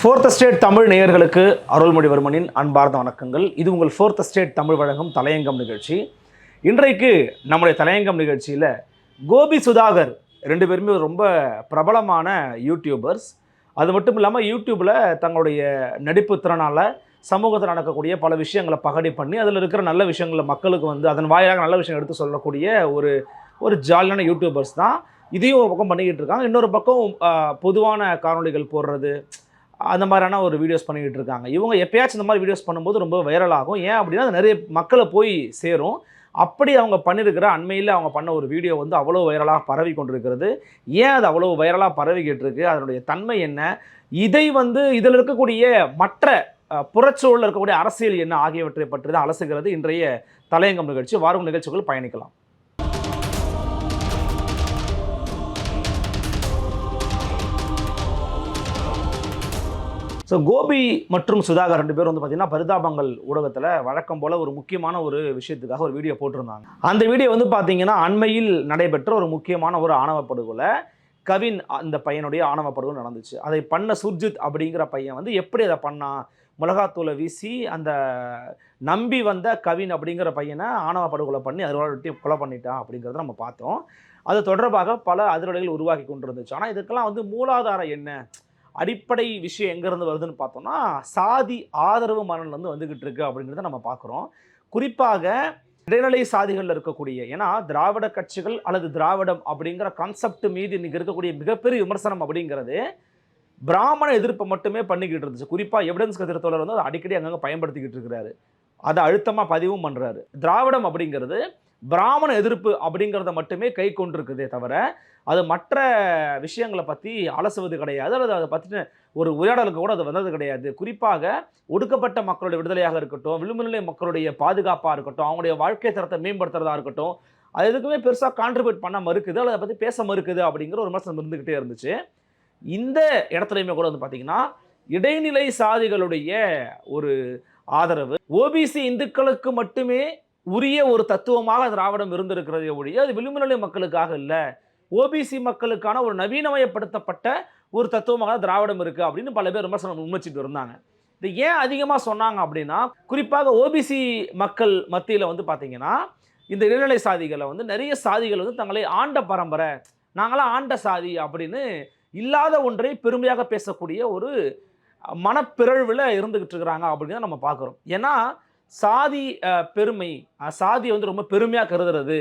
Fourth State Tamil நேயர்களுக்கு அருள்மொழிவர்மனின் அன்பார்ந்த வணக்கங்கள். இது உங்கள் ஃபோர்த் ஸ்டேட் தமிழ் வழங்கும் தலையங்கம் நிகழ்ச்சி. இன்றைக்கு நம்முடைய தலையங்கம் நிகழ்ச்சியில் கோபி சுதாகர் ரெண்டு பேருமே ரொம்ப பிரபலமான யூடியூபர்ஸ் அது மட்டும் இல்லாமல் யூடியூப்பில் தங்களுடைய நடிப்பு திறனால் சமூகத்தில் நடக்கக்கூடிய பல விஷயங்களை பகடி பண்ணி அதில் இருக்கிற நல்ல விஷயங்களை மக்களுக்கு வந்து அதன் வாயிலாக நல்ல விஷயம் எடுத்து சொல்லக்கூடிய ஒரு ஒரு ஜாலியான யூடியூபர்ஸ் தான். இதையும் ஒரு பக்கம் பண்ணிக்கிட்டு இருக்காங்க. இன்னொரு பக்கம் பொதுவான காணொளிகள் போடுறது அந்த மாதிரியான ஒரு வீடியோஸ் பண்ணிக்கிட்டு இருக்காங்க. இவங்க எப்பயாச்சும் இந்த மாதிரி வீடியோஸ் பண்ணும்போது ரொம்ப வைரல் ஆகும். ஏன் அப்படின்னா நிறைய மக்களை போய் சேரும். அப்படி அவங்க பண்ணியிருக்கிற அண்மையில் அவங்க பண்ண ஒரு வீடியோ வந்து அவ்வளோ வைரலாக பரவி கொண்டிருக்கிறது. ஏன் அது அவ்வளோ வைரலாக பரவிக்கிட்டு இருக்கு? அதனுடைய தன்மை என்ன? இதை வந்து இதில் இருக்கக்கூடிய மற்ற புறச்சூழலில் இருக்கக்கூடிய அரசியல் என்ன? ஆகியவற்றை பற்றி தான் அலசுகிறது இன்றைய தலையங்கம் நிகழ்ச்சி. வாரம் நிகழ்ச்சிகள் பயணிக்கலாம். ஸோ கோபி மற்றும் சுதாகர் ரெண்டு பேரும் வந்து பார்த்தீங்கன்னா பரிதாபங்கள் ஊடகத்தில் வழக்கம் போல் ஒரு முக்கியமான ஒரு விஷயத்துக்காக ஒரு வீடியோ போட்டிருந்தாங்க. அந்த வீடியோ வந்து பார்த்தீங்கன்னா அண்மையில் நடைபெற்ற ஒரு முக்கியமான ஒரு ஆணவ படுகொலை. கவின் அந்த பையனுடைய ஆணவ படுகொலை நடந்துச்சு. அதை பண்ண சுர்ஜித் அப்படிங்கிற பையன் வந்து எப்படி அதை பண்ணான் மிளகாத்தூளை வீசி அந்த நம்பி வந்த கவின் அப்படிங்கிற பையனை ஆணவ படுகொலை பண்ணி அதோட கொலை பண்ணிட்டான் அப்படிங்கிறத நம்ம பார்த்தோம். அது தொடர்பாக பல அதிரடிகள் உருவாக்கி கொண்டு இருந்துச்சு ஆனால் இதுக்கெல்லாம் வந்து மூலாதாரம் என்ன? அடிப்படை விஷயம் எங்கேருந்து வருதுன்னு பார்த்தோம்னா சாதி ஆதரவு மனநிலேருந்து வந்துக்கிட்டு இருக்கு அப்படிங்கிறத நம்ம பார்க்குறோம். குறிப்பாக இடைநிலை சாதிகளில் இருக்கக்கூடிய ஏன்னா திராவிட கட்சிகள் அல்லது திராவிடம் அப்படிங்கிற கான்செப்ட் மீது இன்னைக்கு இருக்கக்கூடிய மிகப்பெரிய விமர்சனம் அப்படிங்கிறது பிராமண எதிர்ப்பை மட்டுமே பண்ணிக்கிட்டு இருந்துச்சு. குறிப்பாக எவிடன்ஸ் கதிரத்தோழர் வந்து அதை அடிக்கடி அங்கங்கே பயன்படுத்திக்கிட்டு இருக்கிறாரு. அதை அழுத்தமாக பதிவும் பண்ணுறாரு திராவிடம் அப்படிங்கிறது பிராமண எதிர்ப்பு அப்படிங்கிறத மட்டுமே கை கொண்டிருக்குதே தவிர அது மற்ற விஷயங்களை பற்றி அலசுவது கிடையாது. அல்லது அதை பற்றின ஒரு உரையாடலுக்கு கூட அது வந்தது கிடையாது. குறிப்பாக ஒடுக்கப்பட்ட மக்களுடைய விடுதலையாக இருக்கட்டும் விளிம்புநிலை மக்களுடைய பாதுகாப்பாக இருக்கட்டும் அவங்களுடைய வாழ்க்கை தரத்தை மேம்படுத்துறதா இருக்கட்டும் அது எதுக்குமே பெருசாக கான்ட்ரிபியூட் பண்ண மறுக்குது. அல்லது அதை பற்றி பேச மறுக்குது அப்படிங்கிற ஒரு விமர்சனம் இருந்துக்கிட்டே இருந்துச்சு. இந்த இடத்துலையுமே கூட வந்து பார்த்திங்கன்னா இடைநிலை சாதிகளுடைய ஒரு ஆதரவு ஓபிசி இந்துக்களுக்கு மட்டுமே உரிய ஒரு தத்துவமாக திராவிடம் இருந்திருக்கிறதே ஒழிய அது விளிம்புநிலை மக்களுக்காக இல்லை. ஓபிசி மக்களுக்கான ஒரு நவீனமயப்படுத்தப்பட்ட ஒரு தத்துவமாக தான் திராவிடம் இருக்குது அப்படின்னு பல பேர் விமர்சனம் முன்வச்சிட்டு இருந்தாங்க. இது ஏன் அதிகமாக சொன்னாங்க அப்படின்னா குறிப்பாக ஓபிசி மக்கள் மத்தியில் வந்து பார்த்திங்கன்னா இந்த இடைநிலை சாதிகளை வந்து நிறைய சாதிகள் வந்து தங்களை ஆண்ட பரம்பரை நாங்களாம் ஆண்ட சாதி அப்படின்னு இல்லாத ஒன்றை பெருமையாக பேசக்கூடிய ஒரு மனப்பிறழ்வில் இருந்துக்கிட்டு இருக்கிறாங்க அப்படின்னு தான் நம்ம பார்க்குறோம். ஏன்னா சாதி பெருமை சாதியை வந்து ரொம்ப பெருமையாக கருதுறது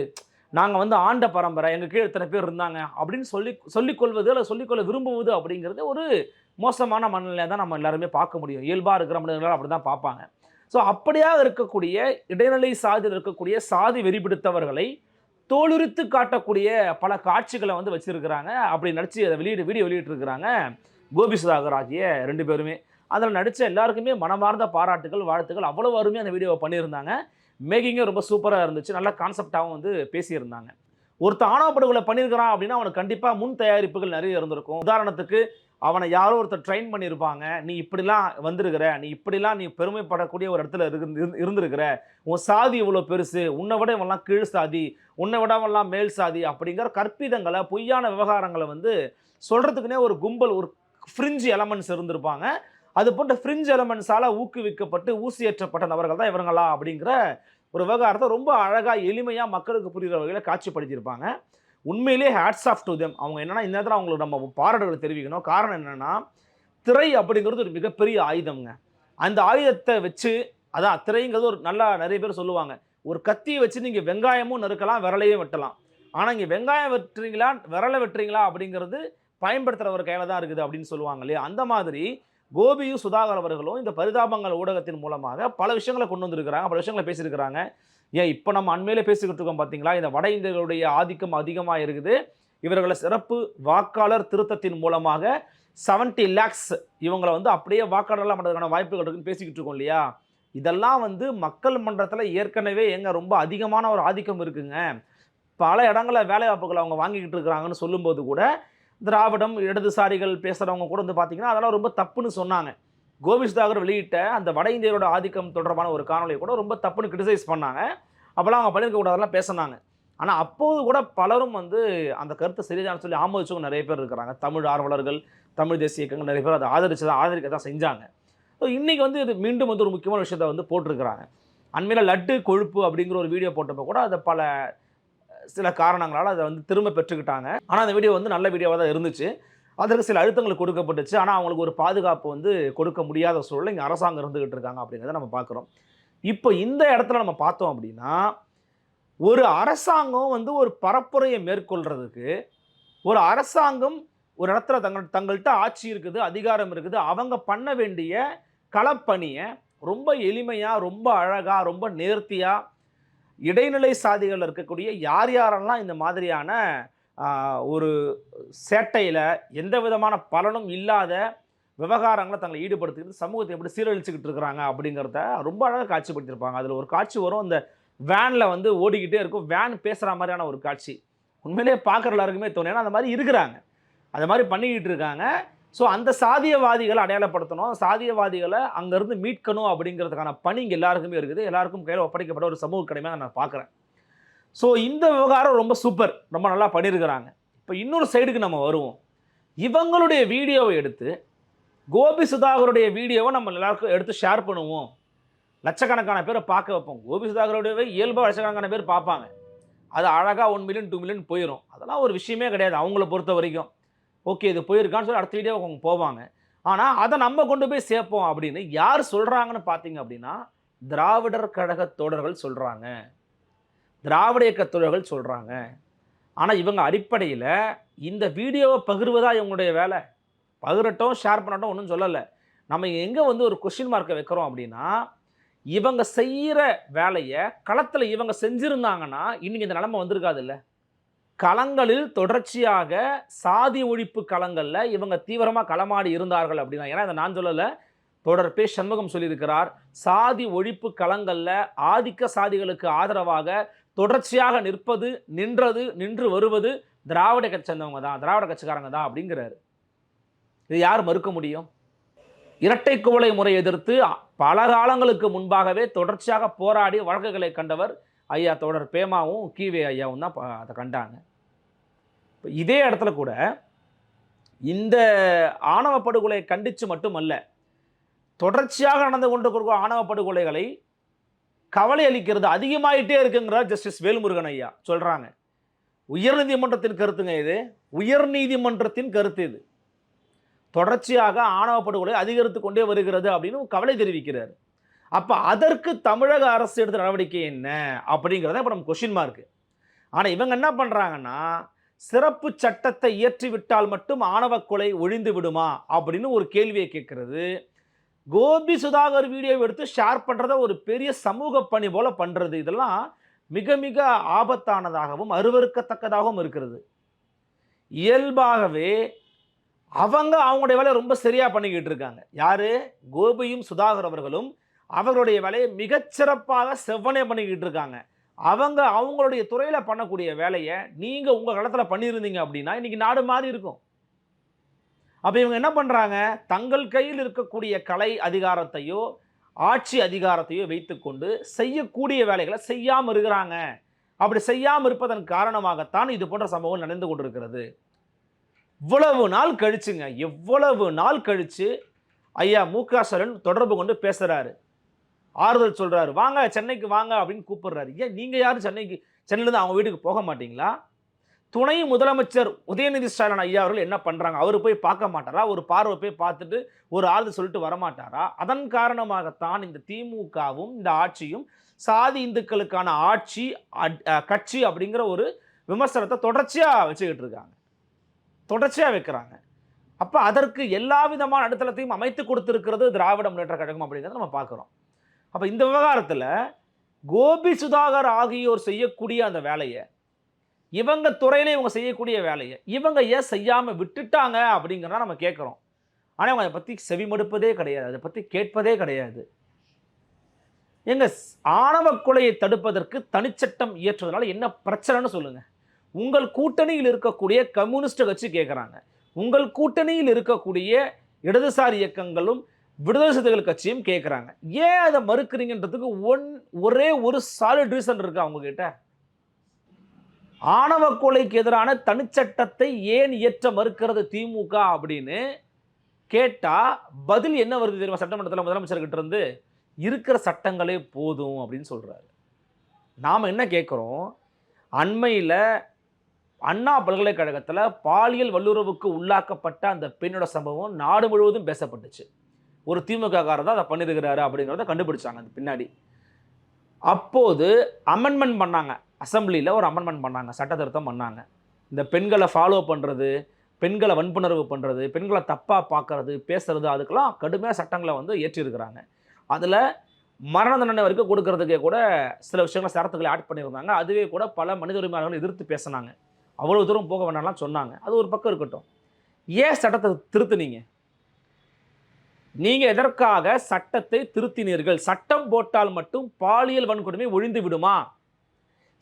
நாங்கள் வந்து ஆண்ட பரம்பரை எங்கள் கீழே இத்தனை பேர் இருந்தாங்க அப்படின்னு சொல்லி சொல்லிக்கொள்வது அல்லது சொல்லிக்கொள்ள விரும்புவது அப்படிங்கிறது ஒரு மோசமான மனநிலையை தான் நம்ம எல்லாருமே பார்க்க முடியும். இயல்பாக இருக்கிற மனிதர்கள் அப்படி தான் பார்ப்பாங்க. ஸோ அப்படியாக இருக்கக்கூடிய இடைநிலை சாதியில் இருக்கக்கூடிய சாதி வெறிபிடித்தவர்களை தோலுரித்து காட்டக்கூடிய பல காட்சிகளை வந்து வச்சுருக்கிறாங்க. அப்படி நடிச்சு அதை வெளியிட்டு வீடியோ வெளியிட்டிருக்கிறாங்க கோபி சுதாகர் ஆகிய ரெண்டு பேருமே. அதில் நடித்த எல்லாருக்குமே மனமார்ந்த பாராட்டுகள் வாழ்த்துக்கள். அவ்வளோ அருமையாக அந்த வீடியோவை பண்ணியிருந்தாங்க. மேக்கிங்கே ரொம்ப சூப்பராக இருந்துச்சு. நல்ல கான்செப்டாகவும் வந்து பேசியிருந்தாங்க. ஒருத்த ஆணவ பண்ணியிருக்கிறான் அப்படின்னா அவனுக்கு கண்டிப்பாக முன் தயாரிப்புகள் நிறைய இருந்திருக்கும். உதாரணத்துக்கு அவனை யாரோ ஒருத்தர் ட்ரெயின் பண்ணியிருப்பாங்க. நீ இப்படிலாம் வந்திருக்கிற. நீ இப்படிலாம் நீ பெருமைப்படக்கூடிய ஒரு இடத்துல இருந்து இருந்திருக்கிற. உன் சாதி இவ்வளோ பெருசு. உன்னை விட இவன்லாம் கீழ் சாதி. உன்னை விட அவெல்லாம் மேல் சாதி. அப்படிங்கிற கற்பிதங்களை பொய்யான விவகாரங்களை வந்து சொல்கிறதுக்குனே ஒரு கும்பல் ஒரு ஃப்ரிஞ்சு எலமெண்ட்ஸ் இருந்திருப்பாங்க. அது போன்ற ஃப்ரிஞ்ச் எலமெண்ட்ஸால் ஊக்குவிக்கப்பட்டு ஊசியேற்றப்பட்ட நபர்கள் தான் இவங்களா அப்படிங்கிற ஒரு விவகாரத்தை ரொம்ப அழகாக எளிமையாக மக்களுக்கு புரிகிற வகையில் காட்சிப்படுத்தியிருப்பாங்க. உண்மையிலே ஹேட்ஸ் ஆஃப் டு தெம் அவங்க என்னன்னா இந்த நேரத்தில் அவங்களுக்கு நம்ம பாராட்டுகளை தெரிவிக்கணும். காரணம் என்னென்னா திரை அப்படிங்கிறது ஒரு மிகப்பெரிய ஆயுதம்ங்க. அந்த ஆயுதத்தை வச்சு அதான் திரைங்கிறது ஒரு நல்லா நிறைய பேர் சொல்லுவாங்க. ஒரு கத்தியை வச்சு நீங்கள் வெங்காயமும் நறுக்கலாம் விரலையும் வெட்டலாம். ஆனால் இங்கே வெங்காயம் வெட்டுறீங்களா விரலை வெட்டுறீங்களா அப்படிங்கிறது பயன்படுத்துகிறவர் கையில் தான் இருக்குது அப்படின்னு சொல்லுவாங்க இல்லையா? அந்த மாதிரி கோபியும் சுதாகர் அவர்களும் இந்த பரிதாபங்கள் ஊடகத்தின் மூலமாக பல விஷயங்களை கொண்டு வந்திருக்கிறாங்க பல விஷயங்களை பேசியிருக்கிறாங்க. ஏன் இப்போ நம்ம அண்மையிலே பேசிக்கிட்டு இருக்கோம் பார்த்தீங்களா இந்த வட இந்தியர்களுடைய ஆதிக்கம் அதிகமாக இருக்குது. இவர்களை சிறப்பு வாக்காளர் திருத்தத்தின் மூலமாக 70 லேக்ஸ் இவங்களை வந்து அப்படியே வாக்காளர்லாம் பண்ணுறதுக்கான வாய்ப்புகள் இருக்குன்னு பேசிக்கிட்டு இருக்கோம் இல்லையா? இதெல்லாம் வந்து மக்கள் மன்றத்தில் ஏற்கனவே எங்கே ரொம்ப அதிகமான ஒரு ஆதிக்கம் இருக்குங்க. பல இடங்களில் வேலை வாய்ப்புகள் அவங்க வாங்கிக்கிட்டு இருக்கிறாங்கன்னு சொல்லும்போது கூட திராவிடம் இடதுசாரிகள் பேசுகிறவங்க கூட வந்து பார்த்தீங்கன்னா அதெல்லாம் ரொம்ப தப்புன்னு சொன்னாங்க. கோபிஸ்தாகர் வெளியிட்ட அந்த வட இந்தியரோட ஆதிக்கம் தொடர்பான ஒரு காணொலியை கூட ரொம்ப தப்புன்னு கிரிட்டிசைஸ் பண்ணாங்க. அப்போல்லாம் அவங்க பண்ணியிருக்க கூடாதெல்லாம் பேசினாங்க. ஆனால் அப்போது கூட பலரும் வந்து அந்த கருத்தை சரிதான்னு சொல்லி ஆமோதிச்சவங்க நிறைய பேர் இருக்கிறாங்க. தமிழ் ஆர்வலர்கள் தமிழ் தேசிய இயக்கங்கள் நிறைய பேர் அதை ஆதரிச்சு தான் ஆதரிக்க தான் செஞ்சாங்க. ஸோ இன்றைக்கி வந்து இது மீண்டும் வந்து ஒரு முக்கியமான விஷயத்தை வந்து போட்டிருக்கிறாங்க. அண்மையில் லட்டு கொழுப்பு அப்படிங்கிற ஒரு வீடியோ போட்டப்போ கூட அதை பல சில காரணங்களால் அதை வந்து திரும்ப பெற்றுக்கிட்டாங்க. ஆனால் அந்த வீடியோ வந்து நல்ல வீடியோவாக தான் இருந்துச்சு. அதற்கு சில அழுத்தங்கள் கொடுக்கப்பட்டுச்சு. ஆனால் அவங்களுக்கு ஒரு பாதுகாப்பு வந்து கொடுக்க முடியாத சூழலில் இங்கே அரசாங்கம் இருந்துகிட்டு இருக்காங்க அப்படிங்கிறத நம்ம பார்க்குறோம். இப்போ இந்த இடத்துல நம்ம பார்த்தோம் அப்படின்னா ஒரு அரசாங்கம் வந்து ஒரு பரப்புரையை மேற்கொள்றதுக்கு ஒரு அரசாங்கம் ஒரு இடத்துல தங்கள் தங்கள்கிட்ட ஆட்சி இருக்குது அதிகாரம் இருக்குது அவங்க பண்ண வேண்டிய களப்பணியை ரொம்ப எளிமையாக ரொம்ப அழகாக ரொம்ப நேர்த்தியாக இடைநிலை சாதிகள் இருக்கக்கூடிய யார் யாரெல்லாம் இந்த மாதிரியான ஒரு சேட்டையில் எந்த விதமான பலனும் இல்லாத விவகாரங்களை தங்களை ஈடுபடுத்திக்கிட்டு சமூகத்தை எப்படி சீரழிச்சுக்கிட்டு இருக்கிறாங்க அப்படிங்கிறத ரொம்ப அழகாக காட்சிப்படுத்தியிருப்பாங்க. அதில் ஒரு காட்சி வரும். அந்த வேனில் வந்து ஓடிக்கிட்டே இருக்கும். வேன் பேசுகிற மாதிரியான ஒரு காட்சி. உண்மையிலேயே பார்க்குற எல்லாருக்குமே தோணும். ஏன்னா அந்த மாதிரி இருக்கிறாங்க. அது மாதிரி பண்ணிக்கிட்டு இருக்காங்க. ஸோ அந்த சாதியவாதிகளை அடையாளப்படுத்தணும். சாதியவாதிகளை அங்கேருந்து மீட்கணும் அப்படிங்கிறதுக்கான பணி இங்கே எல்லாருக்குமே இருக்குது. எல்லாருக்கும் கையில் ஒப்படைக்கப்பட்ட ஒரு சமூக கடமையாக நான் பார்க்குறேன். ஸோ இந்த விவகாரம் ரொம்ப சூப்பர் ரொம்ப நல்லா பண்ணியிருக்கிறாங்க. இப்போ இன்னொரு சைடுக்கு நம்ம வருவோம். இவங்களுடைய வீடியோவை எடுத்து கோபி சுதாகருடைய வீடியோவை நம்ம எல்லாருக்கும் எடுத்து ஷேர் பண்ணுவோம். லட்சக்கணக்கான பேரை பார்க்க வைப்போம். கோபி சுதாகருடைய இயல்பாக லட்சக்கணக்கான பேர் பார்ப்பாங்க. அது அழகாக ஒன் மில்லியன் டூ மில்லியன் போயிடும் அதெல்லாம் ஒரு விஷயமே கிடையாது. அவங்கள பொறுத்த வரைக்கும். ஓகே இது போயிருக்கான்னு சொல்லி அடுத்த வீடியோ அவங்க போவாங்க. ஆனால் அதை நம்ம கொண்டு போய் சேர்ப்போம் அப்படின்னு யார் சொல்கிறாங்கன்னு பார்த்தீங்க அப்படின்னா திராவிடர் கழக தோழர்கள் சொல்கிறாங்க திராவிட இயக்க தோழர்கள் சொல்கிறாங்க ஆனால் இவங்க அடிப்படையில் இந்த வீடியோவை பகிர்வதா இவங்களுடைய வேலை? பகிரட்டும் ஷேர் பண்ணட்டும் ஒன்றும் சொல்லலை. நம்ம எங்கே வந்து ஒரு கொஷின் மார்க்கை வைக்கிறோம் அப்படின்னா இவங்க செய்கிற வேலையை களத்தில் இவங்க செஞ்சுருந்தாங்கன்னா இன்னைக்கு இந்த நிலமை வந்திருக்காது இல்லை? களங்களில் தொடர்ச்சியாக சாதி ஒழிப்பு களங்களில் இவங்க தீவிரமாக களமாடி இருந்தார்கள் அப்படின்னா ஏன்னா இதை நான் சொல்லலை. தொடர் பே. சண்முகம் சொல்லியிருக்கிறார் சாதி ஒழிப்பு களங்களில் ஆதிக்க சாதிகளுக்கு ஆதரவாக தொடர்ச்சியாக நிற்பது நின்றது நின்று வருவது திராவிட கட்சி சேர்ந்தவங்க தான் திராவிட கட்சிக்காரங்க தான் அப்படிங்கிறாரு. இது யார் மறுக்க முடியும்? இரட்டை குவளை முறை எதிர்த்து பல காலங்களுக்கு முன்பாகவே தொடர்ச்சியாக போராடி வழக்குகளை கண்டவர் ஐயா தொடர் பேமாவும் கீவே ஐயாவும் தான் அதை கண்டாங்க. இப்போ இதே இடத்துல கூட இந்த ஆணவ படுகொலை கண்டித்து மட்டுமல்ல தொடர்ச்சியாக நடந்து கொண்டு கொடுக்கும் ஆணவ படுகொலைகளை கவலை அளிக்கிறது அதிகமாயிட்டே இருக்குங்கிறார் ஜஸ்டிஸ் வேல்முருகன் ஐயா. சொல்கிறாங்க உயர்நீதிமன்றத்தின் கருத்துங்க இது. உயர்நீதிமன்றத்தின் கருத்து இது. தொடர்ச்சியாக ஆணவ படுகொலை அதிகரித்து கொண்டே வருகிறது அப்படின்னு கவலை தெரிவிக்கிறார். அப்போ அதற்கு தமிழக அரசு எடுத்த நடவடிக்கை என்ன? அப்படிங்கிறத இப்போ நம்ம கொஷின் மார்க்கு ஆனால் இவங்க என்ன பண்ணுறாங்கன்னா சிறப்பு சட்டத்தை இயற்றி விட்டால் மட்டும் ஆணவ கொலை ஒழிந்து விடுமா? அப்படின்னு ஒரு கேள்வியை கேட்கறது. கோபி சுதாகர் வீடியோ எடுத்து ஷேர் பண்ணுறத ஒரு பெரிய சமூக பணி போல் பண்ணுறது இதெல்லாம் மிக மிக ஆபத்தானதாகவும் அருவறுக்கத்தக்கதாகவும் இருக்கிறது. இயல்பாகவே அவங்க அவங்களுடைய வேலையை ரொம்ப சரியாக பண்ணிக்கிட்டு இருக்காங்க. யார்? கோபியும் சுதாகர் அவர்களும் அவர்களுடைய வேலையை மிகச்சிறப்பாக செவ்வனே பண்ணிக்கிட்டு இருக்காங்க அவங்க அவங்களுடைய துறையில் பண்ணக்கூடிய வேலையை நீங்கள் உங்கள் காலத்தில் பண்ணியிருந்தீங்க அப்படின்னா இன்னைக்கு நாடு மாறி இருக்கும். அப்போ இவங்க என்ன பண்ணுறாங்க தங்கள் கையில் இருக்கக்கூடிய கலை அதிகாரத்தையோ ஆட்சி அதிகாரத்தையோ வைத்துக்கொண்டு செய்யக்கூடிய வேலைகளை செய்யாமல் இருக்கிறாங்க. அப்படி செய்யாமல் இருப்பதன் காரணமாகத்தான் இது போன்ற சம்பவம் நடந்து கொண்டிருக்கிறது. இவ்வளவு நாள் கழிச்சுங்க எவ்வளவு நாள் கழித்து ஐயா மு க ஸ்டாலின் தொடர்பு கொண்டு பேசுகிறாரு ஆறுதல் சொல்கிறாரு வாங்க சென்னைக்கு வாங்க அப்படின்னு கூப்பிடுறாரு. ஏன் நீங்கள் யாரும் சென்னைக்கு சென்னையிலேருந்து அவங்க வீட்டுக்கு போக மாட்டீங்களா? துணை முதலமைச்சர் உதயநிதி ஸ்டாலின் ஐயா அவர்கள் என்ன பண்ணுறாங்க அவர் போய் பார்க்க மாட்டாரா? ஒரு பார்வை போய் பார்த்துட்டு ஒரு ஆறுதல் சொல்லிட்டு வரமாட்டாரா அதன் காரணமாகத்தான் இந்த திமுகவும் இந்த ஆட்சியும் சாதி இந்துக்களுக்கான ஆட்சி அட்- கட்சி அப்படிங்கிற ஒரு விமர்சனத்தை தொடர்ச்சியாக வச்சுக்கிட்டு இருக்காங்க. தொடர்ச்சியாக வைக்கிறாங்க. அப்போ அதற்கு எல்லா விதமான அடித்தளத்தையும் அமைத்து கொடுத்துருக்கிறது திராவிட முன்னேற்ற கழகம் அப்படிங்கிறத நம்ம பார்க்குறோம். அப்போ இந்த விவகாரத்தில் கோபி சுதாகர் ஆகியோர் செய்யக்கூடிய அந்த வேலையை இவங்க துறையிலே இவங்க செய்யக்கூடிய வேலையை இவங்க ஏன் செய்யாமல் விட்டுட்டாங்க அப்படிங்கிறத நம்ம கேட்குறோம். ஆனால் அவங்க அதை பற்றி செவிமடுப்பதே கிடையாது அதை பற்றி கேட்பதே கிடையாது. எங்க ஆணவ கொலையை தடுப்பதற்கு தனிச்சட்டம் இயற்றுவதனால என்ன பிரச்சனைன்னு சொல்லுங்க. உங்கள் கூட்டணியில் இருக்கக்கூடிய கம்யூனிஸ்ட் கட்சி கேட்குறாங்க. உங்கள் கூட்டணியில் இருக்கக்கூடிய இடதுசாரி இயக்கங்களும் விடுதலை சிறுத்தைகள் கட்சியும் கேட்குறாங்க ஏன் அதை மறுக்கிறீங்கன்றதுக்கு ஒன் ஒரே ஒரு சாலிட் ரீசன் இருக்கு அவங்க கிட்ட ஆணவ கொலைக்கு எதிரான தனிச்சட்டத்தை ஏன் இயற்ற மறுக்கிறது திமுக அப்படின்னு கேட்டா பதில் என்ன வருது தெரியுமா? சட்டமன்றத்தில் முதலமைச்சர்கிட்ட இருந்து இருக்கிற சட்டங்களே போதும் அப்படின்னு சொல்றாரு. நாம் என்ன கேட்குறோம் அண்மையில் அண்ணா பல்கலைக்கழகத்தில் பாலியல் வல்லுறவுக்கு உள்ளாக்கப்பட்ட அந்த பெண்ணோட சம்பவம் நாடு முழுவதும் பேசப்பட்டுச்சு. ஒரு திமுககாரர் தான் அதை பண்ணியிருக்கிறாரு அப்படிங்கிறத கண்டுபிடிச்சாங்க அது பின்னாடி. அப்போது அமெண்ட்மெண்ட் பண்ணாங்க. அசம்பிளியில் ஒரு அமெண்ட்மெண்ட் பண்ணாங்க. சட்ட திருத்தம் பண்ணாங்க. இந்த பெண்களை ஃபாலோ பண்ணுறது பெண்களை வன்புணர்வு பண்ணுறது பெண்களை தப்பாக பார்க்கறது பேசுறது அதுக்கெல்லாம் கடுமையாக சட்டங்களை வந்து ஏற்றியிருக்கிறாங்க அதில் மரண தண்டனை வரைக்கும் கொடுக்கறதுக்கே கூட சில விஷயங்களை சரத்துக்களை ஆட் பண்ணியிருந்தாங்க. அதுவே கூட பல மனித உரிமையாளர்கள் எதிர்த்து பேசினாங்க. அவ்வளோ தூரம் போக வேண்டாம்லாம் சொன்னாங்க. அது ஒரு பக்கம் இருக்கட்டும். ஏன் சட்டத்தை திருத்துனீங்க? நீங்கள் எதற்காக சட்டத்தை திருத்தினீர்கள்? சட்டம் போட்டால் மட்டும் பாலியல் வன்கொடுமை ஒழிந்து விடுமா?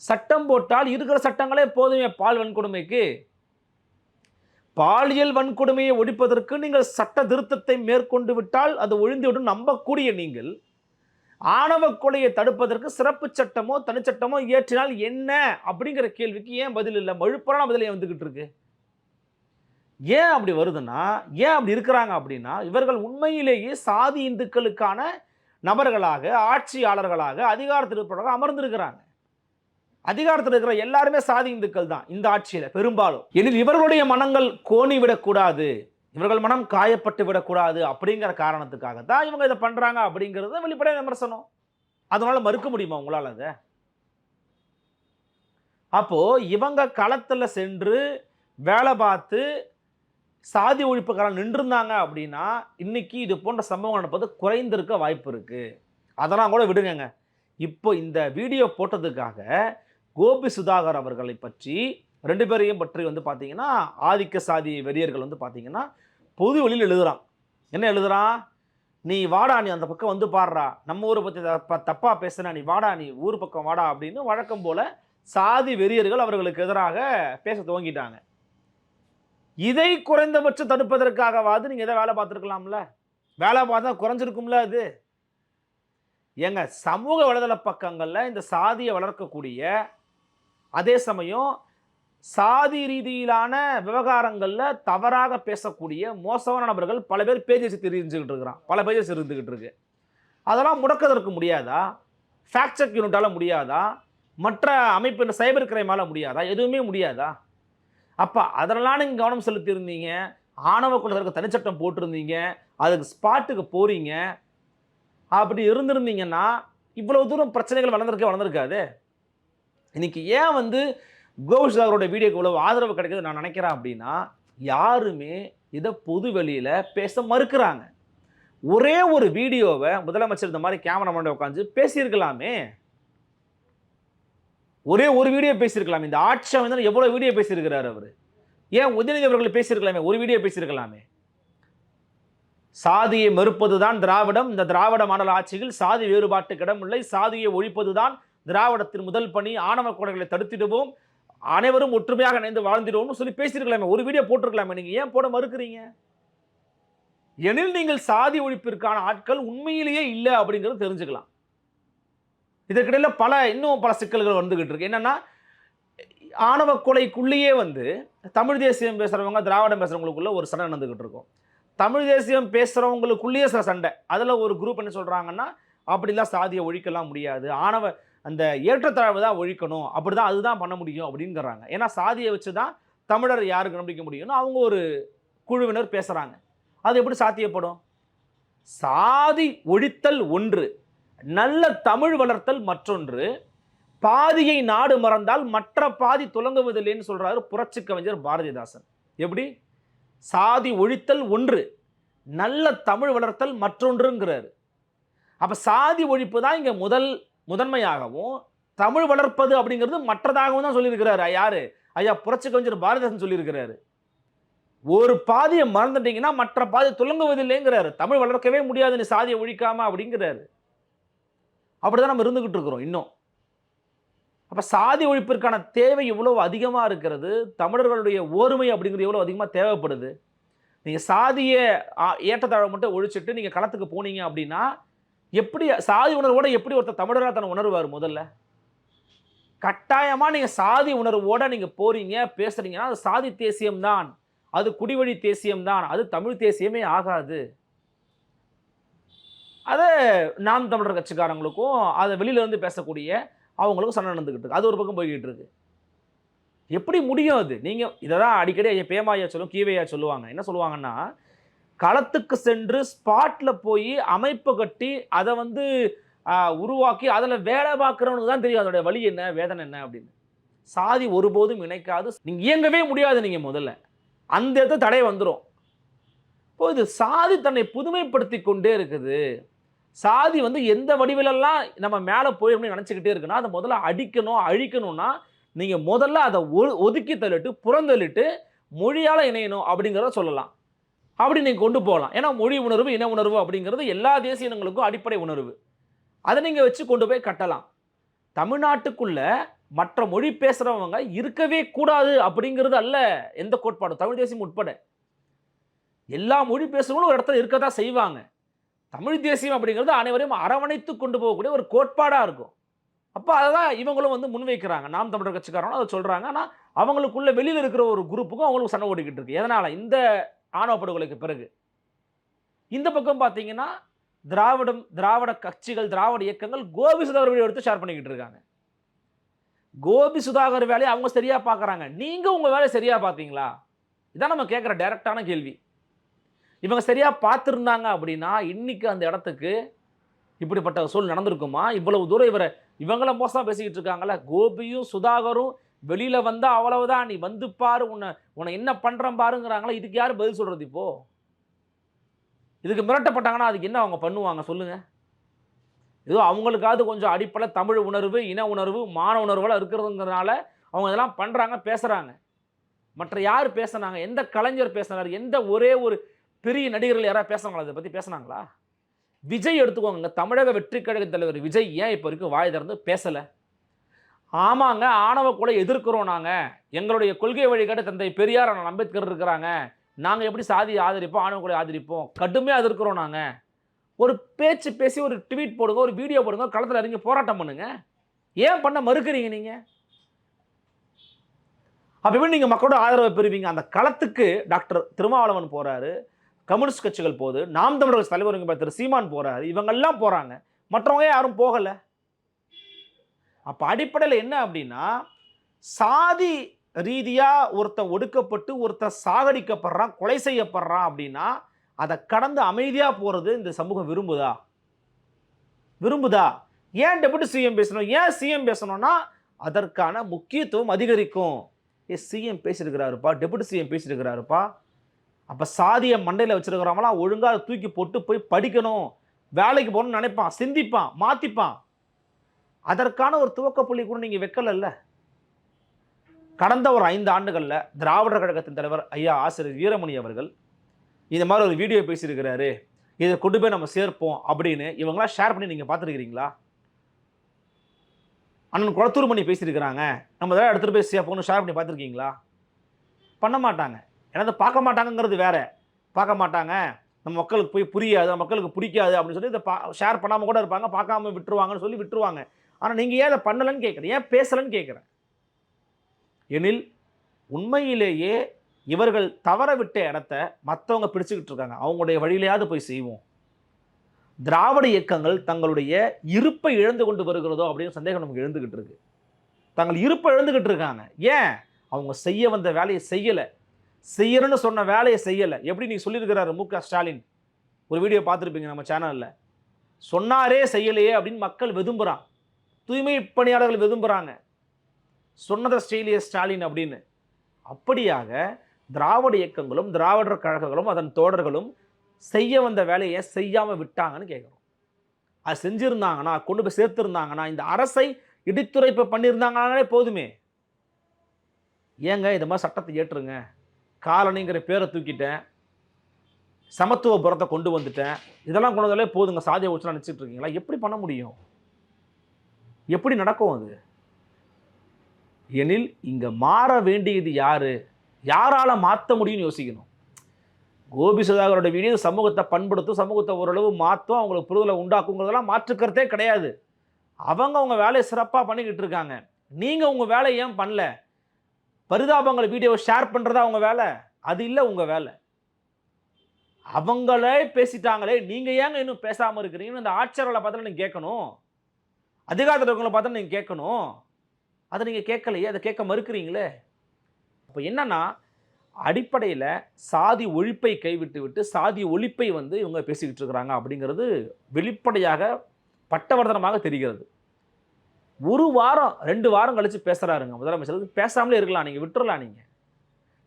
சட்டம் போட்டால் இருக்கிற சட்டங்களே போதுமே பால் வன்கொடுமைக்கு. பாலியல் வன்கொடுமையை ஒழிப்பதற்கு நீங்கள் சட்ட திருத்தத்தை மேற்கொண்டு விட்டால் அது ஒழிந்துவிடும் நம்பக்கூடிய நீங்கள். ஆணவ கொலையை தடுப்பதற்கு சிறப்பு சட்டமோ தனிச்சட்டமோ இயற்றினால் என்ன? அப்படிங்கிற கேள்விக்கு ஏன் பதில் இல்லை? மழுப்பரான பதில் ஏன் வந்துகிட்டு இருக்கு. ஏன் அப்படி வருதுன்னா ஏன் அப்படி இருக்கிறாங்க அப்படின்னா இவர்கள் உண்மையிலேயே சாதி இந்துக்களுக்கான நபர்களாக ஆட்சியாளர்களாக அதிகாரத்தில் இருப்பவர்களாக அமர்ந்திருக்கிறாங்க. அதிகாரத்தில் இருக்கிற எல்லாருமே சாதி இந்துக்கள் தான் இந்த ஆட்சியில் பெரும்பாலும். எனில் இவர்களுடைய மனங்கள் கோணி விடக்கூடாது இவர்கள் மனம் காயப்பட்டு விடக்கூடாது அப்படிங்கிற காரணத்துக்காக தான் இவங்க இதை பண்ணுறாங்க அப்படிங்கிறது வெளிப்படையாக விமர்சனம். அதனால் மறுக்க முடியுமா உங்களால் அதை? அப்போ இவங்க களத்தில் சென்று வேலை பார்த்து சாதி ஒழிப்புக்காரன் நின்றுருந்தாங்க அப்படின்னா இன்றைக்கி இது போன்ற சம்பவங்கள் நடப்பது குறைந்திருக்க வாய்ப்பு இருக்குது அதெல்லாம் கூட விடுங்கங்க. இப்போ இந்த வீடியோ போட்டதுக்காக கோபி சுதாகர் அவர்களை பற்றி ரெண்டு பேரையும் பற்றி வந்து பார்த்தீங்கன்னா ஆதிக்க சாதி வெறியர்கள் வந்து பார்த்தீங்கன்னா பொது வெளியில் எழுதுறான். என்ன எழுதுறான்? நீ வாடா நீ அந்த பக்கம் வந்து பாடுறா நம்ம ஊரை பற்றி தப்பாக பேசுனா நீ வாடா நீ ஊர் பக்கம் வாடா அப்படின்னு வழக்கம் போல் சாதி வெறியர்கள் அவர்களுக்கு எதிராக பேச துவங்கிட்டாங்க. இதை குறைந்தபட்சம் தடுப்பதற்காகவாது நீங்கள் எதை வேலை பார்த்துருக்கலாம்ல? வேலை பார்த்தா குறைஞ்சிருக்கும்ல அது? ஏங்க சமூக வலைதள பக்கங்களில் இந்த சாதியை வளர்க்கக்கூடிய அதே சமயம் சாதி ரீதியிலான விவகாரங்களில் தவறாக பேசக்கூடிய மோசமான நபர்கள் பல பேர் பேஜஸ் தெரிஞ்சுக்கிட்டு இருக்கிறான். பல பேஜஸ் இருந்துக்கிட்டு இருக்கு. அதெல்லாம் முடக்குவதற்கு முடியாதா? ஃபேக்ட் செக் யூனிட்டால் முடியாதா? மற்ற அமைப்பு சைபர் கிரைமால் முடியாதா? எதுவுமே முடியாதா? அப்போ அதெல்லாம் நீங்கள் கவனம் செலுத்தியிருந்தீங்க. ஆணவ குலத்திற்கு தனிச்சட்டம் போட்டிருந்தீங்க. அதுக்கு ஸ்பாட்டுக்கு போகிறீங்க அப்படி இருந்திருந்தீங்கன்னா இவ்வளவு தூரம் பிரச்சனைகள் வளர்ந்துருக்கே வளர்ந்துருக்காது. இன்றைக்கி ஏன் வந்து கோவிஷ்தாகரோட வீடியோக்கு இவ்வளோ ஆதரவு கிடைக்குது நான் நினைக்கிறேன் அப்படின்னா யாருமே இதை பொது வெளியில் பேச மறுக்கிறாங்க. ஒரே ஒரு வீடியோவை முதலமைச்சர் இந்த மாதிரி கேமரா முன்னாடி உட்காந்து பேசியிருக்கலாமே. ஒரே ஒரு வீடியோ பேசியிருக்கலாமே. இந்த ஆட்சி வந்து எவ்வளோ வீடியோ பேசியிருக்கிறார் அவர்? ஏன் உதயநிதி அவர்கள் பேசியிருக்கலாமே? ஒரு வீடியோ பேசியிருக்கலாமே. சாதியை மறுப்பதுதான் திராவிடம். இந்த திராவிட மாடல் ஆட்சியில் சாதி வேறுபாட்டு கிடமில்லை சாதியை ஒழிப்பது தான் திராவிடத்தின் முதல் பணி. ஆணவ கொலைகளை தடுத்திடுவோம். அனைவரும் ஒற்றுமையாக இணைந்து வாழ்ந்திடுவோம்னு சொல்லி பேசியிருக்கலாமே. ஒரு வீடியோ போட்டிருக்கலாமே. நீங்கள் ஏன் போட மறுக்கிறீங்க? எனில் நீங்கள் சாதி ஒழிப்பிற்கான ஆட்கள் உண்மையிலேயே இல்லை அப்படிங்கிறது தெரிஞ்சுக்கலாம். இதற்கிடையில் பல இன்னும் பல சிக்கல்கள் வந்துகிட்டு இருக்கு. என்னென்னா ஆணவ கொலைக்குள்ளேயே வந்து தமிழ் தேசியம் பேசுகிறவங்க திராவிடம் பேசுகிறவங்களுக்குள்ள ஒரு சண்டை நடந்துகிட்டு இருக்கும். தமிழ் தேசியம் பேசுகிறவங்களுக்குள்ளேயே சில சண்டை. அதில் ஒரு குரூப் என்ன சொல்கிறாங்கன்னா அப்படிலாம் சாதியை ஒழிக்கலாம் முடியாது. ஆணவ அந்த ஏற்றத்தாழ்வு தான் ஒழிக்கணும். அப்படிதான் அதுதான் பண்ண முடியும். அப்படிங்கிறாங்க. ஏன்னா சாதியை வச்சு தான் தமிழர் யாருக்கு நம்பிக்க முடியும்னு அவங்க ஒரு குழுவினர் பேசுகிறாங்க அது எப்படி சாத்தியப்படும்? சாதி ஒழித்தல் ஒன்று. நல்ல தமிழ் வளர்த்தல் மற்றொன்று. பாதியை நாடு மறந்தால் மற்ற பாதி துலங்குவதில்லைன்னு சொல்கிறாரு புரட்சி கவிஞர் பாரதிதாசன். எப்படி? சாதி ஒழித்தல் ஒன்று நல்ல தமிழ் வளர்த்தல் மற்றொன்றுங்கிறாரு. அப்போ சாதி ஒழிப்பு தான் இங்கே முதல் முதன்மையாகவும் தமிழ் வளர்ப்பது அப்படிங்கிறது மற்றதாகவும் தான் சொல்லியிருக்கிறாரு. யாரு? ஐயா புரட்சி கவிஞர் பாரதிதாசன் சொல்லியிருக்கிறாரு. ஒரு பாதியை மறந்துட்டீங்கன்னா மற்ற பாதி துலங்குவதில்லைங்கிறாரு. தமிழ் வளர்க்கவே முடியாது நீ சாதியை ஒழிக்காம அப்படிங்கிறாரு. அப்படிதான் நம்ம இருந்துக்கிட்டு இருக்கிறோம் இன்னும். அப்போ சாதி ஒழிப்பிற்கான தேவை இவ்வளோ அதிகமாக இருக்கிறது? தமிழர்களுடைய ஓர்மை அப்படிங்கிறது எவ்வளோ அதிகமாக தேவைப்படுது? நீங்கள் சாதிய ஆ, மட்டும் ஒழிச்சிட்டு நீங்கள் களத்துக்கு போனீங்க அப்படின்னா எப்படி சாதி உணர்வோடு எப்படி ஒருத்தர் தமிழராக தன்னை உணர்வார் முதல்ல? கட்டாயமாக நீங்கள் சாதி உணர்வோடு நீங்கள் போகிறீங்க பேசுகிறீங்கன்னா அது சாதி தேசியம் தான் அது குடிவழி தேசியம் தான் அது தமிழ் தேசியமே ஆகாது. அது நாம் தமிழர் கட்சிக்காரங்களுக்கும் அதை வெளியிலேருந்து பேசக்கூடிய அவங்களுக்கும் சண்டை நடந்துக்கிட்டு இருக்கு. அது ஒரு பக்கம் போய்கிட்டு இருக்கு. எப்படி முடியும் அது? நீங்கள் இதை தான் அடிக்கடி ஐயா பேமாயா சொல்லும் கீவையா சொல்லுவாங்க. என்ன சொல்லுவாங்கன்னா களத்துக்கு சென்று ஸ்பாட்டில் போய் அமைப்பு கட்டி அதை வந்து உருவாக்கி அதில் வேலை பார்க்குறவனுக்கு தான் தெரியும் அதோட வழி என்ன வேதனை என்ன அப்படின்னு. சாதி ஒருபோதும் இணைக்காது. நீங்கள் இயங்கவே முடியாது நீங்கள் முதல்ல. அந்த இடத்த தடை வந்துடும் இப்போ இது சாதி தன்னை புதுமைப்படுத்தி கொண்டே இருக்குது. சாதி வந்து எந்த வடிவிலெல்லாம் நம்ம மேலே போய் அப்படின்னு நினச்சிக்கிட்டே இருக்குன்னா அதை முதல்ல அடிக்கணும் அழிக்கணும்னா நீங்கள் முதல்ல அதை ஒ- ஒதுக்கி தள்ளிட்டு புறந்தள்ளிட்டு மொழியால் இணையணும் அப்படிங்கிறத சொல்லலாம். அப்படி நீங்கள் கொண்டு போகலாம். ஏன்னா மொழி உணர்வு இன உணர்வு அப்படிங்கிறது எல்லா தேசிய இனங்களுக்கும் அடிப்படை உணர்வு. அதை நீங்கள் வச்சு கொண்டு போய் கட்டலாம். தமிழ்நாட்டுக்குள்ளே மற்ற மொழி பேசுகிறவங்க இருக்கவே கூடாது அப்படிங்கிறது அல்ல எந்த கோட்பாடும். தமிழ் தேசியம் உட்பட. எல்லா மொழி பேசுகிறவங்களும் ஒரு இடத்துல இருக்க தான் செய்வாங்க. தமிழ் தேசியம் அப்படிங்கிறது அனைவரையும் அரவணைத்து கொண்டு போகக்கூடிய ஒரு கோட்பாடாக இருக்கும். அப்போ அதை தான் இவங்களும் வந்து முன்வைக்கிறாங்க. நாம் தமிழர் கட்சிக்காரங்களும் அதை சொல்கிறாங்க ஆனால் அவங்களுக்குள்ள வெளியில் இருக்கிற ஒரு குரூப்புக்கும் அவங்களுக்கு சண்டை ஓடிக்கிட்டு இருக்கு. எதனால்? இந்த ஆணவ படுகொலைக்கு பிறகு. இந்த பக்கம் பார்த்தீங்கன்னா திராவிடம் திராவிட கட்சிகள் திராவிட இயக்கங்கள் கோபி சுதாகர் வீடியோ எடுத்து ஷேர் பண்ணிக்கிட்டு இருக்காங்க. கோபி சுதாகர் வேலையை அவங்க சரியாக பார்க்குறாங்க நீங்கள் உங்கள் வேலையை சரியாக பார்த்தீங்களா இதான் நம்ம கேட்குற டைரக்டான கேள்வி. இவங்க சரியாக பார்த்துருந்தாங்க அப்படின்னா இன்றைக்கி அந்த இடத்துக்கு இப்படிப்பட்ட சூழ் நடந்திருக்குமா? இவ்வளவு தூரம் இவரை இவங்கள மோசமாக பேசிக்கிட்டு இருக்காங்களே கோபியும் சுதாகரும் வெளியில் வந்தால் அவ்வளவுதான் நீ வந்து பாரு உன்னை உன்னை என்ன பண்ணுறேன் பாருங்கிறாங்களா இதுக்கு யார் பதில் சொல்கிறது இப்போ? இதுக்கு மிரட்டப்பட்டாங்கன்னா அதுக்கு என்ன அவங்க பண்ணுவாங்க? சொல்லுங்கள் ஏதோ அவங்களுக்காவது கொஞ்சம் அடிப்படை தமிழ் உணர்வு இன உணர்வு மான உணர்வுலாம் இருக்கிறதுங்கிறதுனால அவங்க இதெல்லாம் பண்ணுறாங்க பேசுகிறாங்க மற்ற யார் பேசுனாங்க? எந்த கலைஞர் பேசுனார்? எந்த ஒரே ஒரு பெரிய நடிகர்கள் யாராவது பேசுகிறாங்களா அதை பற்றி பேசுனாங்களா? விஜய் எடுத்துக்கோங்க. தமிழக வெற்றி கழக தலைவர் விஜய் ஏன் இப்போ வரைக்கும் வாய் திறந்து பேசலை? ஆமாங்க ஆணவ கொலை எதிர்க்கிறோம் நாங்கள் எங்களுடைய கொள்கை வழிகாட்டு தந்தை பெரியார் அண்ணல் அம்பேத்கர் இருக்கிறாங்க. நாங்கள் எப்படி சாதி ஆதரிப்போம் ஆணவ கொலை ஆதரிப்போம்? கடுமையாக எதிர்க்கிறோம் நாங்கள் ஒரு பேச்சு பேசி ஒரு ட்வீட் போடுங்க ஒரு வீடியோ போடுங்க களத்தில் இறங்கி போராட்டம் பண்ணுங்க. ஏன் பண்ண மறுக்கிறீங்க நீங்கள் அப்போ நீங்கள் மக்களோட ஆதரவை பெறுவீங்க? அந்த களத்துக்கு டாக்டர் திருமாவளவன் போகிறாரு கம்யூனிஸ்ட் கட்சிகள் போகுது நாம் தமிழர் தலைவர் திரு சீமான் போகிறாரு இவங்கெல்லாம் போகிறாங்க மற்றவங்க யாரும் போகலை. அப்போ அடிப்படையில் என்ன அப்படின்னா சாதி ரீதியாக ஒருத்தன் ஒடுக்கப்பட்டு ஒருத்தன் சாகடிக்கப்படுறான் கொலை செய்யப்படுறான் அப்படின்னா அதை கடந்து அமைதியாக போகிறது இந்த சமூகம் விரும்புதா? விரும்புதா? ஏன் டெபுட்டி சிஎம் பேசணும்? ஏன் சிஎம் பேசணும்னா அதற்கான முக்கியத்துவம் அதிகரிக்கும். ஏ சிஎம் பேசியிருக்கிறாருப்பா டெபுட்டி சிஎம் பேசியிருக்கிறாருப்பா. அப்போ சாதியை மண்டையில் வச்சுருக்கிறவங்களாம் ஒழுங்காக அதை தூக்கி போட்டு போய் படிக்கணும். வேலைக்கு போகணும்னு நினைப்பான் சிந்திப்பான் மாற்றிப்பான் அதற்கான ஒரு துவக்க புள்ளி கூட நீங்கள் வைக்கலல்ல. கடந்த ஒரு ஐந்து ஆண்டுகளில் திராவிடர் கழகத்தின் தலைவர் ஐயா ஆசிரியர் வீரமணி அவர்கள் இந்த மாதிரி ஒரு வீடியோ பேசியிருக்கிறாரு. இதை கொண்டு போய் நம்ம சேர்ப்போம் அப்படின்னு இவங்களாம் ஷேர் பண்ணி நீங்கள் பார்த்துருக்கிறீங்களா? அண்ணன் குளத்தூர் மணி பேசியிருக்கிறாங்க. நம்ம இதெல்லாம் எடுத்துகிட்டு போய் சேர்ப்போம்னு ஷேர் பண்ணி பார்த்துருக்கீங்களா? பண்ண மாட்டாங்க. ஏன்னா அதை பார்க்க மாட்டாங்கங்கிறது வேறு. பார்க்க மாட்டாங்க. நம்ம மக்களுக்கு போய் புரியாது நம்ம மக்களுக்கு பிடிக்காது அப்படின்னு சொல்லி இதை பா ஷேர் பண்ணாமல் கூட இருப்பாங்க பார்க்காம விட்டுருவாங்கன்னு சொல்லி விட்டுருவாங்க. ஆனால் நீங்கள் ஏன் அதை பண்ணலைன்னு கேட்குறேன் ஏன் பேசலைன்னு கேட்குறேன்? எனில் உண்மையிலேயே இவர்கள் தவற விட்ட இடத்த மற்றவங்க பிடிச்சிக்கிட்டு இருக்காங்க. அவங்களுடைய வழியிலையாவது போய் செய்வோம். திராவிட இயக்கங்கள் தங்களுடைய இருப்பை இழந்து கொண்டு வருகிறதோ அப்படின்னு சந்தேகம் நமக்கு எழுந்துகிட்டு இருக்கு. தங்கள் இருப்பை இழந்துக்கிட்டு இருக்காங்க. ஏன்? அவங்க செய்ய வந்த வேலையை செய்யலை. செய்யணும்னு சொன்ன வேலையை செய்யலை. எப்படி நீ சொல்லியிருக்கிறாரு மு க ஸ்டாலின்? ஒரு வீடியோ பார்த்துருப்பீங்க நம்ம சேனலில். சொன்னாரே செய்யலையே அப்படின்னு மக்கள் விதும்புகிறான் தூய்மை பணியாளர்கள் விரும்புகிறாங்க சொன்னதை ஸ்டெயிலிய ஸ்டாலின் அப்படின்னு. அப்படியாக திராவிட இயக்கங்களும் திராவிடர் கழகங்களும் அதன் தோழர்களும் செய்ய வந்த வேலையை செய்யாமல் விட்டாங்கன்னு கேட்குறோம் அது செஞ்சுருந்தாங்கன்னா கொண்டு போய் சேர்த்துருந்தாங்கன்னா இந்த அரசை இடித்துரைப்பு பண்ணியிருந்தாங்கனாலே போதுமே. ஏங்க இந்த மாதிரி சட்டத்தை ஏற்றுங்க. காலனிங்கிற பேரை தூக்கிட்டேன். சமத்துவ புறத்தை கொண்டு வந்துட்டேன். இதெல்லாம் கொண்டு வந்தாலே போதுங்க சாதிய உச்சலாம் நினச்சிட்டு இருக்கீங்களா? எப்படி பண்ண முடியும்? எப்படி நடக்கும் அது? எனில் இங்கே மாற வேண்டியது யார்? யாரால் மாற்ற முடியும்னு யோசிக்கணும். கோபி சுதாகரோட வீடியோ சமூகத்தை பண்படுத்தும் சமூகத்தை ஓரளவு மாற்றும் அவங்களுக்கு புரிதலை உண்டாக்குங்கிறதெல்லாம் மாற்றுக்கிறதே கிடையாது. அவங்க அவங்க வேலையை சிறப்பாக பண்ணிக்கிட்டு இருக்காங்க. நீங்கள் உங்கள் வேலையை ஏன் பண்ணல? பரிதாபங்களை வீடியோவை ஷேர் பண்ணுறதா அவங்க வேலை? அது இல்லை உங்கள் வேலை. அவங்களே பேசிட்டாங்களே நீங்கள் ஏங்க இன்னும் பேசாமல் இருக்கிறீங்கன்னு அந்த ஆட்சியர்களை பார்த்தா நீங்கள் கேட்கணும். அதிகாரத்தில் இருக்கவங்களை பார்த்தா நீங்கள் கேட்கணும். அதை நீங்கள் கேட்கலையே அதை கேட்க மறுக்கிறீங்களே. அப்போ என்னன்னா அடிப்படையில் சாதி ஒழிப்பை கைவிட்டு விட்டு சாதி ஒழிப்பை வந்து இவங்க பேசிக்கிட்டு இருக்கிறாங்க அப்படிங்கிறது வெளிப்படையாக பட்டவர்தனமாக தெரிகிறது. ஒரு வாரம் ரெண்டு வாரம் கழித்து பேசுகிறாருங்க முதலமைச்சர். பேசாமலே இருக்கலாம் நீங்கள் விட்டுறலாம் நீங்கள்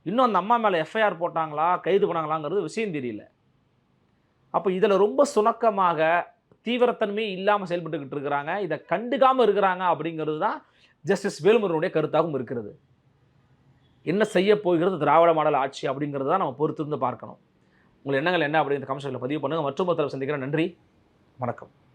இன்னும் அந்த அம்மா மேலே எஃப்ஐஆர் போட்டாங்களா கைது பண்ணாங்களாங்கிறது விஷயம் தெரியல. அப்போ இதில் ரொம்ப சுணக்கமாக தீவிரத்தன்மையே இல்லாமல் செயல்பட்டுக்கிட்டு இருக்கிறாங்க. இதை கண்டுக்காமல் இருக்கிறாங்க அப்படிங்கிறது தான் ஜஸ்டிஸ் வேலுமுருகனுடைய கருத்தாகவும் இருக்கிறது. என்ன செய்ய போகிறது திராவிட மாடல் ஆட்சி அப்படிங்கிறது தான் நம்ம பொறுத்திருந்து பார்க்கணும். உங்கள் எண்ணங்கள் என்ன அப்படிங்கிற கமெண்ட்ஸில் பதிவு பண்ணுங்கள் மற்றும் ஒருத்தர் சந்திக்கிறேன். நன்றி. வணக்கம்.